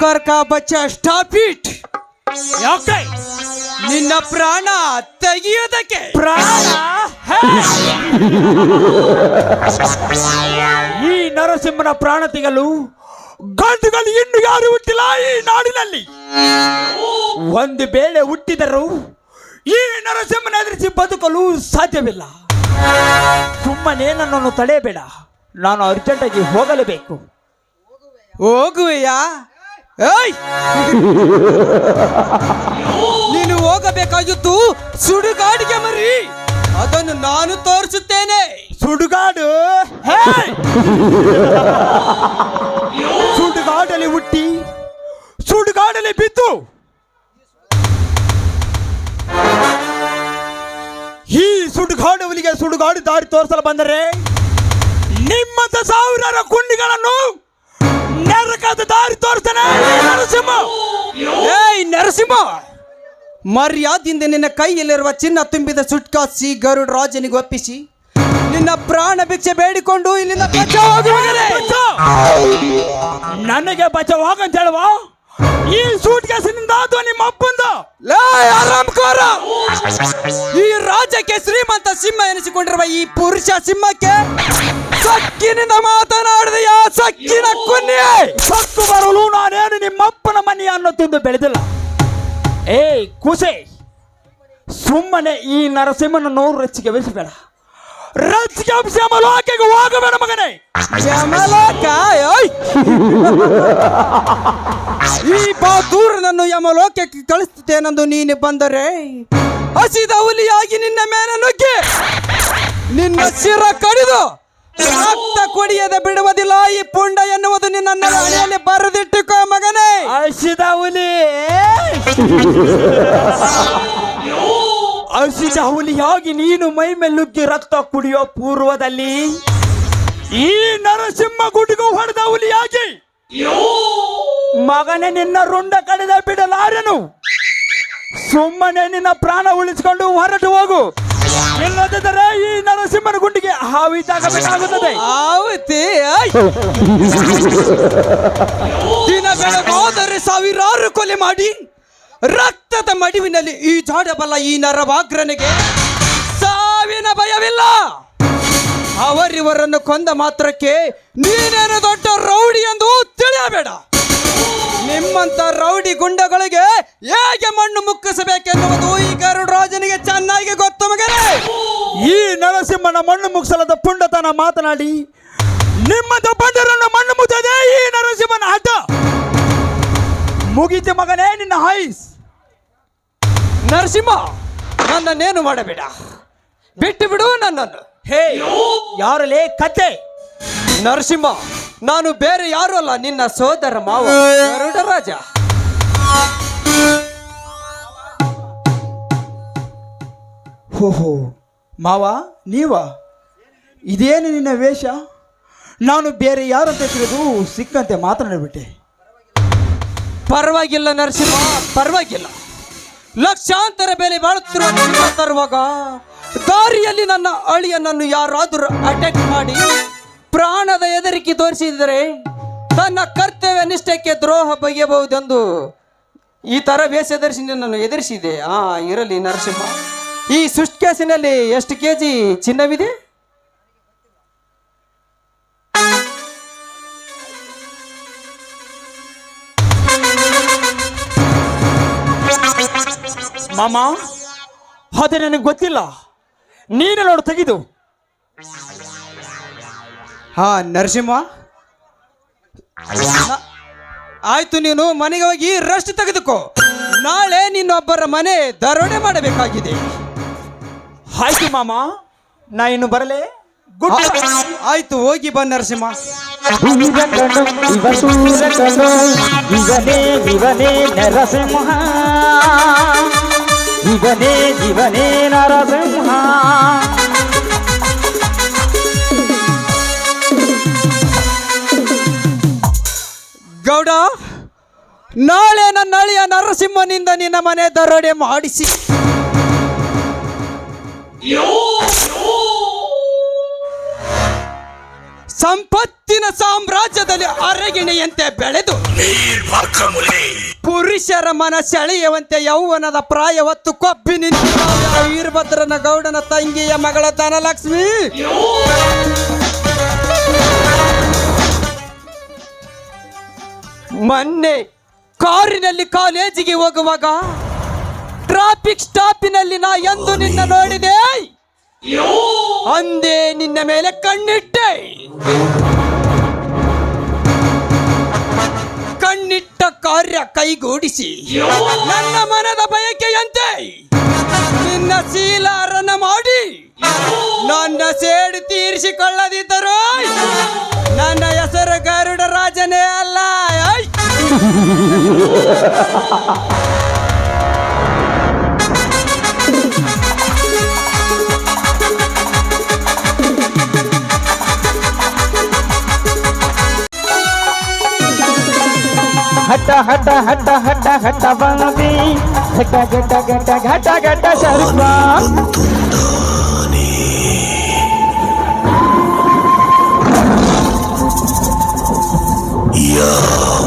ಕರ್ಕ ಬಚ್ಚ stop it ಯಾಕೆ? ನಿನ್ನ ಪ್ರಾಣ ತೆಗೆಯೋದಕ್ಕೆ. ಪ್ರಾಣ! ಈ ನರಸಿಂಹನ ಪ್ರಾಣ ತೆಗಲು ಗಂಡುಗಳು ಇನ್ನು ಯಾರು ಹುಟ್ಟಿಲ್ಲ ಈ ನಾಡಿನಲ್ಲಿ. ಒಂದು ವೇಳೆ ಹುಟ್ಟಿದರು ಈ ನರಸಿಂಹನ ಎದುರಿಸಿ ಬದುಕಲು ಸಾಧ್ಯವಿಲ್ಲ. ಸುಮ್ಮನೆ ನನ್ನನ್ನು ತಡೆಯಬೇಡ ನಾನು ಅರ್ಜೆಂಟಾಗಿ ಹೋಗಲೇಬೇಕು. ಹೋಗುವೆಯಾ? ಏಯ್! ನೀನು ಹೋಗಬೇಕಾಗಿತ್ತು ಸುಡುಗಾಡಿಗೆ ಮರಿ. ಅದನ್ನು ನಾನು ತೋರಿಸುತ್ತೇನೆ. ಸುಡುಗಾಡು? ಹೇ! ಸುಡುಗಾಡಲ್ಲಿ ಹುಟ್ಟಿ ಸುಡುಗಾಡಲ್ಲಿ ಬಿದ್ದು. ಈ ಸುಡುಗಾಡುವಲಿಗೆ ಸುಡುಗಾಡು ದಾರಿ ತೋರಿಸಲು ಬಂದರೆ ನಿಮ್ಮಂತ ಸಾವಿರಾರು ಕುಂಡಿಗಳನ್ನು ನರಕದ ದಾರಿ ತೋರಿಸ್ತಾನೆ. ಏಯ್, ನರಸಿಂಹ! ಮರ್ಯಾದಿಂದ ನಿನ್ನ ಕೈಯಲ್ಲಿರುವ ಚಿನ್ನ ತುಂಬಿದ ಸುಟ್ಕಾಸಿ ಗರುಡ್ ರಾಜನಿಗೆ ಒಪ್ಪಿಸಿ. ನಿನ್ನ ಪ್ರಾಣ ಭಿಕ್ಷೆ ಬೇಡಿಕೊಂಡು ಇಲ್ಲಿಂದ ನನಗೆ ಬಚಾವಾಗ ಅಂತ ಹೇಳುವ ಈ ಸೂಟ್ ಕೇಸಿನಿಂದ ಅಥವಾ ನಿಮ್ಮ ಅಪ್ಪಂದ ಈ ರಾಜ್ಯಕ್ಕೆ ಶ್ರೀಮಂತ ಸಿಂಹ ಎನಿಸಿಕೊಂಡಿರುವ ಈ ಪುರುಷ ಸಿಂಹಕ್ಕೆ ಸಕ್ಕಿನಿಂದ ಮಾತನಾಡಿದ ಯಾ ಸಕ್ಕಿನ ಕುನ್ನಿ ಸಕ್ಕು ಬರಲು ನಾನೇನು ನಿಮ್ಮಪ್ಪನ ಮನೆ ಅನ್ನೋ ತಿಂದು ಬೆಳೆದಿಲ್ಲ. ಏಯ್, ಕುಸೆ. ಸುಮ್ಮನೆ ಈ ನರಸಿಂಹನನ್ನು ರಚಿಗೆ ಬೆಳೆಸಬೇಡ ರಚಿಗೆ ಶ್ಯಾಮಲೋಕೆಗೆ ಹೋಗಬೇಡ ಮಗನೇ. ಯಮಲೋಕ ಓಯ್! ಈ ಬಾದೂರನನ್ನು ಯಮಲೋಕಕ್ಕೆ ಕಳಿಸುತ್ತೇನೆಂದು ನೀನು ಬಂದರೆ ಹಸಿದ ಹುಲಿಯಾಗಿ ನಿನ್ನ ಮೇಲೆ ನುಗ್ಗಿ. ನಿನ್ನ ಶಿರ ಕಡಿದು ರಕ್ತ ಕುಡಿಯದೆ ಬಿಡುವುದಿಲ್ಲ, ಈ ಪುಂಡ ಎನ್ನುವುದು ನಿನ್ನ ಹಣೆಯಲ್ಲಿ ಬರೆದಿಟ್ಟುಕೋ ಮಗನೇ. ಹಸಿದ ಹುಲಿ. ಹಸಿದ ಹುಲಿಯಾಗಿ ನೀನು ಮೈ ಮೇಲೆ ನುಗ್ಗಿ ರಕ್ತ ಕುಡಿಯೋ ಪೂರ್ವದಲ್ಲಿ ಈ ನರಸಿಂಹ ಗುಡಿಗೂ ಹೊಡೆದ ಹುಲಿಯಾಗಿ ಮಗನೇ, ನಿನ್ನ ರುಂಡ ಕಡಿದ ಬಿಡಲಾರೆನು? ಸುಮ್ಮನೆ ನಿನ್ನ ಪ್ರಾಣ ಉಳಿಸಿಕೊಂಡು ಹೊರಟು ಹೋಗು. ಇಲ್ಲದಿದ್ದರೆ ಈ ನರಸಿಂಹನ ಗುಂಡಿಗೆ ಹಾವಿ ತಾಗಬೇಕಾಗುತ್ತದೆ ಆವತಿ. ದಿನ ಸಾವಿರಾರು ಕೊಲೆ ಮಾಡಿ ರಕ್ತದ ಮಡಿವಿನಲ್ಲಿ ಈ ಜಾಡಬಲ್ಲ ಈ ನರವಾಗ್ರನಿಗೆ ಸಾವಿನ ಭಯವಿಲ್ಲ. ಅವರಿವರನ್ನು ಕೊಂದ ಮಾತ್ರಕ್ಕೆ ನೀನೇನು ದೊಡ್ಡ ರೌಡಿ ಎಂದು ತಿಳಿಯಬೇಡ. ನಿಮ್ಮಂತ ರೌಡಿ ಗುಂಡಗಳಿಗೆ ಹೇಗೆ ಮಣ್ಣು ಮುಕ್ಕಿಸಬೇಕೆನ್ನುವುದು ಈ ಗರುಡ ರಾಜನಿಗೆ ಚೆನ್ನಾಗಿ ಗೊತ್ತು ಮಗನೇ. ಈ ನರಸಿಂಹನ ಮಣ್ಣು ಮುಗಿಸಲದ ಪುಂಡತನ ಮಾತನಾಡಿ ನಿಮ್ಮಂತ ಬಂಡರನ್ನು ಮಣ್ಣು ಮುಚ್ಚದೆ ಈ ನರಸಿಂಹನ ಹಠ. ಮುಗಿತು ಮಗನೇ ನಿನ್ನ ಹೈಸ್ ನರಸಿಂಹ ನನ್ನನ್ನೇನು ಮಾಡಬೇಡ. ಬಿಟ್ಟು ಬಿಡು ನನ್ನನ್ನು. ಹೇ ಯಾರಲೇ ಕತೆ. ನರಸಿಂಹ ನಾನು ಬೇರೆ ಯಾರು ಅಲ್ಲ ನಿನ್ನ ಸೋದರ ಮಾವ. ಗರುಡ ರಾಜ ಓಹೋ ಮಾವ ನೀವ? ಇದೇನು ನಿನ್ನ ವೇಷ? ನಾನು ಬೇರೆ ಯಾರಂತ ತಿಳಿದು ಸಿಕ್ಕಂತೆ ಮಾತನಾಡಿಬಿಟ್ಟೆ. ಪರವಾಗಿಲ್ಲ ನರಸಿಂಹ ಪರವಾಗಿಲ್ಲ. ಲಕ್ಷಾಂತರ ಬೆಲೆ ಬಾಳುತ್ತಿರುವ ತರುವಾಗ ದಾರಿಯಲ್ಲಿ ನನ್ನ ಅಳಿಯನನ್ನು ಯಾರಾದರೂ ಅಟ್ಯಾಕ್ ಮಾಡಿ ಪ್ರಾಣದ ಹೆದರಿಕೆ ತೋರಿಸಿದರೆ ತನ್ನ ಕರ್ತವ್ಯ ನಿಷ್ಠಕ್ಕೆ ದ್ರೋಹ ಬಗೆಯಬಹುದೆಂದು ಈ ತರ ವೇಷ ಎದುರಿಸಿ ನಿನ್ನನ್ನು ಎದುರಿಸಿದೆ. ಆ, ಇರಲಿ ನರಸಿಂಹ. ಈ ಸುಷ್ಟ್ಕೇಸಿನಲ್ಲಿ ಎಷ್ಟು ಕೆ ಜಿ ಚಿನ್ನವಿದೆ? ಮಾಮ, ಅದೇ ನನಗೆ ಗೊತ್ತಿಲ್ಲ. ನೀನು ನೋಡು, ತೆಗೆದು. ಹಾ ನರಸಿಂಹ. ನ- ಆಯ್ತು ನೀನು ಮನೆಗೆ ಹೋಗಿ ರೆಸ್ಟ್ ತೆಗೆದುಕೋ. ನಾಳೆ ನಿನ್ನೊಬ್ಬರ ಮನೆ ದರೋಡೆ ಮಾಡಬೇಕಾಗಿದೆ. ಆಯ್ತು ಮಾಮ ನಾ ಇನ್ನು ಬರಲೇ? ಗುಡ್ ಆ- ಆಯ್ತು ಹೋಗಿ ಬಾ ನರಸಿಂಹ. ಇವನೇ ಇವನೇ ನರಸಿಂಹ. ಇವನೇ ಇವನೇ ನರಸಿಂಹ. ನಾಳೆ ನನ್ನ ಅಳಿಯ ನರಸಿಂಹನಿಂದ ನಿನ್ನ ಮನೆ ದರೋಡೆ ಮಾಡಿಸಿ. ಸಂಪತ್ತಿನ ಸಾಮ್ರಾಜ್ಯದಲ್ಲಿ ಅರಗಿಣೆಯಂತೆ ಬೆಳೆದು ಪುರುಷರ ಮನ ಸೆಳೆಯುವಂತೆ ಯೌವನದ ಪ್ರಾಯ ಹೊತ್ತು ಕೊಬ್ಬಿ ನಿಂತ ವೀರಭದ್ರನ ಗೌಡನ ತಂಗಿಯ ಮಗಳ ಧನಲಕ್ಷ್ಮಿ. ಮೊನ್ನೆ ಕಾರಿನಲ್ಲಿ ಕಾಲೇಜಿಗೆ ಹೋಗುವಾಗ ಟ್ರಾಫಿಕ್ ಸ್ಟಾಪಿನಲ್ಲಿ ನಾ ಎಂದು ನಿನ್ನ ನೋಡಿದೆ ಅಂದೇ ನಿನ್ನ ಮೇಲೆ ಕಣ್ಣಿಟ್ಟೆ ಕಣ್ಣಿಟ್ಟ ಕಾರ್ಯ ಕೈಗೂಡಿಸಿ ನನ್ನ ಮನದ ಬಯಕೆಯಂತೆ ನಿನ್ನ ಶೀಲಾರನ ಮಾಡಿ ನನ್ನ ಸೇಡು ತೀರಿಸಿಕೊಳ್ಳದಿದ್ದರು ನನ್ನ ಹೆಸರು ಗರುಡ ರಾಜನೇ! हटा हटा हटा हटा हटा बनवी घट घट घट घटा घट शर्मा Yeah.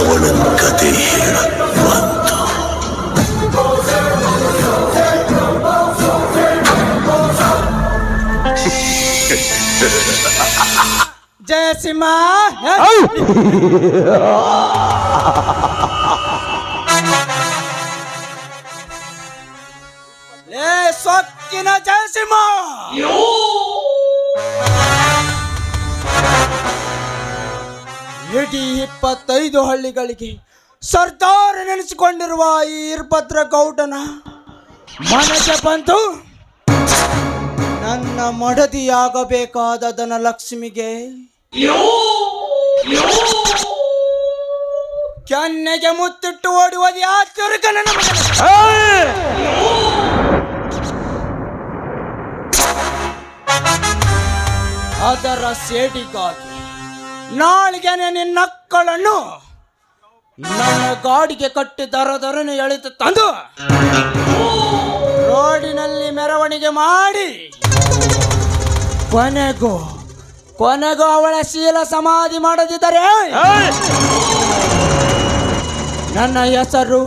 أولا لديه منطق जय सिमा ले सकिन जय सिमा ಇಡೀ ಇಪ್ಪತ್ತೈದು ಹಳ್ಳಿಗಳಿಗೆ ಸರ್ದಾರ ನೆನೆಸಿಕೊಂಡಿರುವ ಈ ಇರ್ಭದ್ರ ಗೌಡನ ಮನಕ್ಕೆ ಬಂತು. ನನ್ನ ಮಡದಿಯಾಗಬೇಕಾದ ಧನಲಕ್ಷ್ಮಿಗೆ ಕೆನ್ನೆಗೆ ಮುತ್ತಿಟ್ಟು ಓಡುವುದು ಆ ಚುರುಕನ ಅದರ ಸೇಡಿಗಾಗಿ ನಾಳಿಗೆನೆ ನಿನ್ನಕ್ಕಳನ್ನು ನನ್ನ ಗಾಡಿಗೆ ಕಟ್ಟಿ ದರ ದರನು ಎಳೆದು ತಂದು ರೋಡಿನಲ್ಲಿ ಮೆರವಣಿಗೆ ಮಾಡಿ ಕೊನೆಗೂ ಕೊನೆಗೂ ಅವಳ ಶೀಲ ಸಮಾಧಿ ಮಾಡದಿದ್ದರೆ ನನ್ನ ಹೆಸರು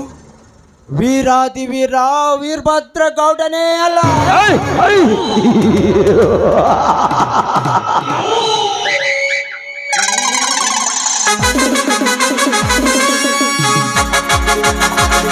ವೀರಾದಿ ವೀರ ವೀರಭದ್ರ ಗೌಡನೇ ಅಲ್ಲ.